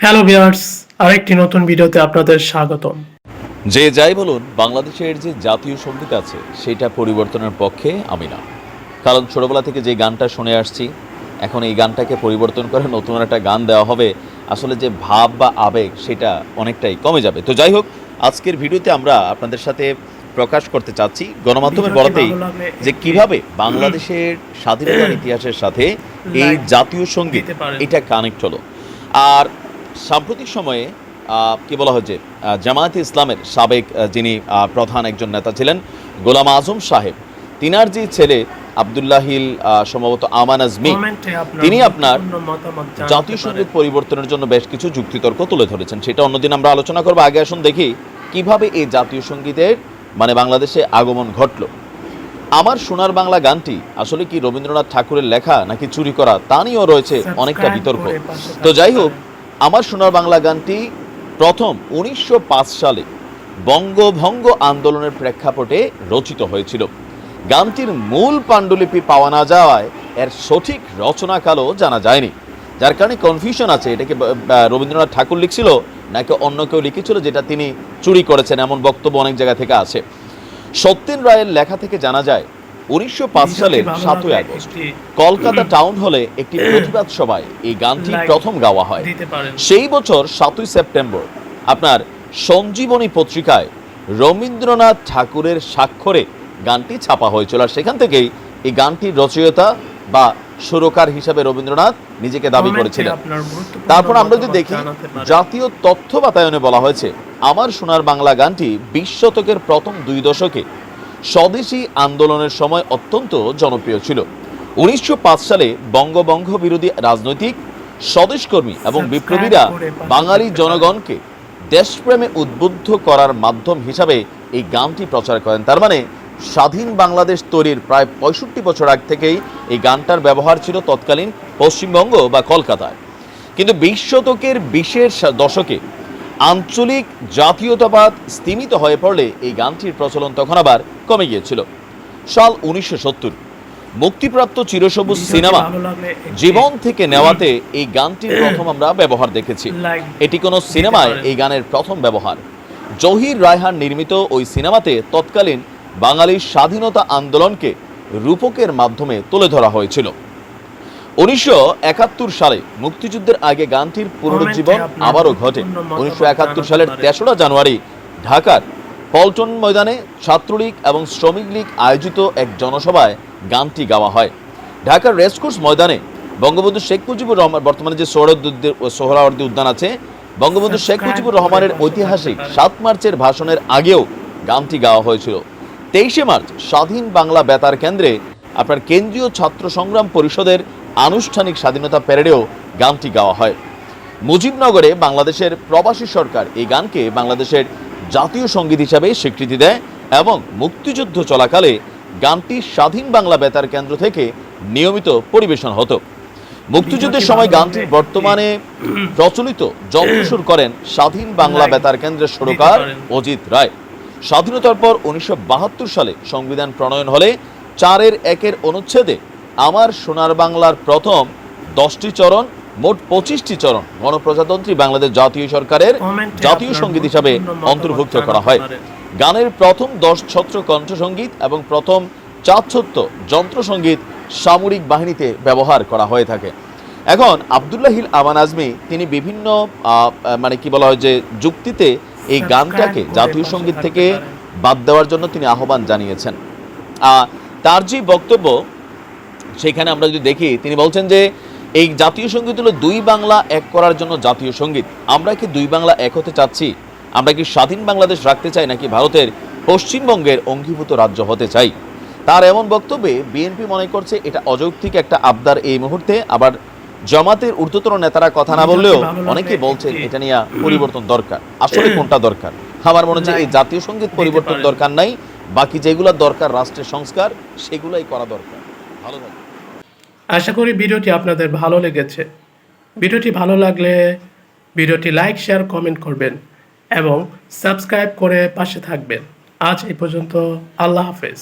Hello viewers আরেকটি নতুন ভিডিওতে আপনাদের স্বাগতম। যে যাই বলুন বাংলাদেশের যে জাতীয় সংগীত আছে সেটা পরিবর্তনের পক্ষে আমি না। কারণ ছোটবেলা থেকে যে গানটা শুনে আসছি এখন এই গানটাকে পরিবর্তন করে নতুন একটা গান দেওয়া হবে। আসলে যে ভাব বা আবেগ সেটা অনেকটাই কমে যাবে। তো যাই হোক আজকের ভিডিওতে আমরা আপনাদের সাথে প্রকাশ করতে চাচ্ছি। গণমাধ্যমের বলতেই যে কীভাবে বাংলাদেশের স্বাধীনতার ইতিহাসের সাথে এই জাতীয় সংগীত। এটা কানেক্ট হলো। আর সাম্প্রতিক সময়ে কি বলা হয়েছে আহ, জামায়াতে ইসলামের সাবেক যিনি প্রধান একজন নেতা ছিলেন গোলাম আজম সাহেব তিনার যে ছেলে আবদুল্লাহিল সম্ভবত আমান আজমি তিনি আপনার জাতীয় সংগীত পরিবর্তনের জন্য বেশ কিছু যুক্তিতর্ক তুলে ধরেছেন। সেটা অন্যদিন আমরা আলোচনা করব। আগে আসুন দেখি কীভাবে এই জাতীয় সঙ্গীতের মানে বাংলাদেশে আগমন ঘটলো? আমার সোনার বাংলা গানটি আসলে কি রবীন্দ্রনাথ ঠাকুরের লেখা নাকি চুরি করা তা নিয়েও রয়েছে অনেকটা বিতর্ক। তো যাই হোক। আমার সোনার বাংলা গানটি প্রথম উনিশশো পাঁচ সালে বঙ্গভঙ্গ আন্দোলনের প্রেক্ষাপটে রচিত হয়েছিল। গানটির মূল পাণ্ডুলিপি পাওয়া না যাওয়ায় এর সঠিক রচনাকালও জানা যায়নি। যার কারণে কনফিউশন আছে এটাকে রবীন্দ্রনাথ ঠাকুর লিখছিল, নাকি অন্য কেউ লিখেছিল যেটা তিনি চুরি করেছেন, এমন বক্তব্য অনেক জায়গা থেকে আছে। সত্যেন রায়ের লেখা থেকে জানা যায় উনিশশো সালের সাতই আগস্ট কলকাতা টাউন হলে একটি প্রতিবাদ সভায় এই গানটি প্রথম গাওয়া হয়। সেই বছর সাতই সেপ্টেম্বর আপনার সঞ্জীবনী পত্রিকায় রবীন্দ্রনাথ ঠাকুরের স্বাক্ষরে গানটি ছাপা হয়েছিল। আর সেখান থেকেই এই গানটির রচয়িতা বা সুরকার হিসাবে রবীন্দ্রনাথ নিজেকে দাবি করেছিলেন। তারপর আমরা যদি দেখি জাতীয় তথ্য বাতায়নে বলা হয়েছে আমার সোনার বাংলা গানটি বিশ শতকের প্রথম দুই দশকে স্বদেশী আন্দোলনের সময় অত্যন্ত জনপ্রিয় ছিল। উনিশশো পাঁচ সালে বঙ্গবঙ্গ বিরোধী রাজনৈতিক স্বদেশকর্মী এবং বিপ্লবীরা বাঙালি জনগণকে দেশপ্রেমে উদ্বুদ্ধ করার মাধ্যম হিসাবে এই গানটি প্রচার করেন। তার মানে স্বাধীন বাংলাদেশ তৈরির প্রায় পঁয়ষট্টি বছর আগ থেকেই এই গানটার ব্যবহার ছিল তৎকালীন পশ্চিমবঙ্গ বা কলকাতায়। কিন্তু বিশ শতকের বিশের দশকে আঞ্চলিক জাতীয়তাবাদ স্তিমিত হয়ে পড়লে এই গানটির প্রচলন তখন আবার কমে গিয়েছিল। সাল উনিশশো সত্তর মুক্তিপ্রাপ্ত চিরসবুজ সিনেমা জীবন থেকে নেওয়াতে এই গানটির প্রথম আমরা ব্যবহার দেখেছি। এটি কোনো সিনেমায় এই গানের প্রথম ব্যবহার। জহির রায়হান নির্মিত ওই সিনেমাতে তৎকালীন বাঙালির স্বাধীনতা আন্দোলনকে রূপকের মাধ্যমে তুলে ধরা হয়েছিল। উনিশশো একাত্তর সালে মুক্তিযুদ্ধের আগে গানটির পুনরুজ্জীবন আবারও ঘটে। উনিশশো একাত্তর সালের। তেসরা জানুয়ারি ঢাকার পল্টন ময়দানে ছাত্রলীগ এবং শ্রমিক লীগ আয়োজিত এক জনসভায় গানটি গাওয়া হয়। ঢাকার রেসকোর্স ময়দানে বঙ্গবন্ধু শেখ মুজিবুর রহমান বর্তমানে যে সোহরাওয়ার্দী সোহরাওয়ার্দী উদ্যান আছে বঙ্গবন্ধু শেখ মুজিবুর রহমানের ঐতিহাসিক সাত মার্চের ভাষণের আগেও গানটি গাওয়া হয়েছিল। তেইশে মার্চ স্বাধীন বাংলা বেতার কেন্দ্রে আপনার কেন্দ্রীয় ছাত্র সংগ্রাম পরিষদের আনুষ্ঠানিক স্বাধীনতা প্যারেডেও গানটি গাওয়া হয়। মুজিবনগরে বাংলাদেশের প্রবাসী সরকার এই গানকে বাংলাদেশের জাতীয় সংগীত হিসাবে স্বীকৃতি দেয় এবং মুক্তিযুদ্ধ চলাকালে গানটি স্বাধীন বাংলা বেতার কেন্দ্র থেকে নিয়মিত পরিবেশন হতো। মুক্তিযুদ্ধের সময় গানটির বর্তমানে প্রচলিত। যন্ত্রসুর করেন স্বাধীন বাংলা বেতার কেন্দ্রের সুরকার অজিত রায়। স্বাধীনতার পর উনিশশো বাহাত্তর সালে সংবিধান প্রণয়ন হলে চারের একের অনুচ্ছেদে আমার সোনার বাংলার প্রথম দশটি চরণ মোট পঁচিশটি চরণ গণপ্রজাতন্ত্রী বাংলাদেশ জাতীয় সরকারের জাতীয় সংগীত হিসাবে অন্তর্ভুক্ত করা হয়। গানের প্রথম দশ ছত্র কণ্ঠসঙ্গীত এবং প্রথম চার ছত্র যন্ত্রসঙ্গীত সামরিক বাহিনীতে ব্যবহার করা হয়ে থাকে। এখন আবদুল্লাহিল আমান আজমি তিনি বিভিন্ন মানে কি বলা হয় যে যুক্তিতে এই গানটাকে জাতীয় সংগীত থেকে বাদ দেওয়ার জন্য তিনি আহ্বান জানিয়েছেন। আহ, তার যে বক্তব্য সেখানে আমরা যদি দেখি, তিনি বলছেন যে, এই জাতীয় সংগীত হলো দুই বাংলা এক করার জন্য জাতীয় সংগীত। আমরা কি দুই বাংলা এক হতে চাচ্ছি? আমরা কি স্বাধীন বাংলাদেশ রাখতে চাই নাকি ভারতের পশ্চিমবঙ্গের অঙ্গীভূত রাজ্য হতে চাই? তার এমন বক্তব্যে বিএনপি মনে করছে এটা অযৌক্তিক একটা আবদার এই মুহূর্তে। আবার জামাতের ঊর্ধ্বতন নেতারা কথা না বললেও অনেকে বলছেন এটা নিয়ে পরিবর্তন দরকার। আসলে কোনটা দরকার? আমার মনে হচ্ছে এই জাতীয় সংগীত পরিবর্তন দরকার নাই। বাকি যেগুলো দরকার রাষ্ট্রের সংস্কার, সেগুলাই করা দরকার। ভালো থাকবেন। আশা করি ভিডিওটি আপনাদের ভালো লেগেছে। ভিডিওটি ভালো লাগলে ভিডিওটি লাইক, শেয়ার, কমেন্ট করবেন এবং সাবস্ক্রাইব করে পাশে থাকবেন। আজ এই পর্যন্ত আল্লাহ হাফেজ।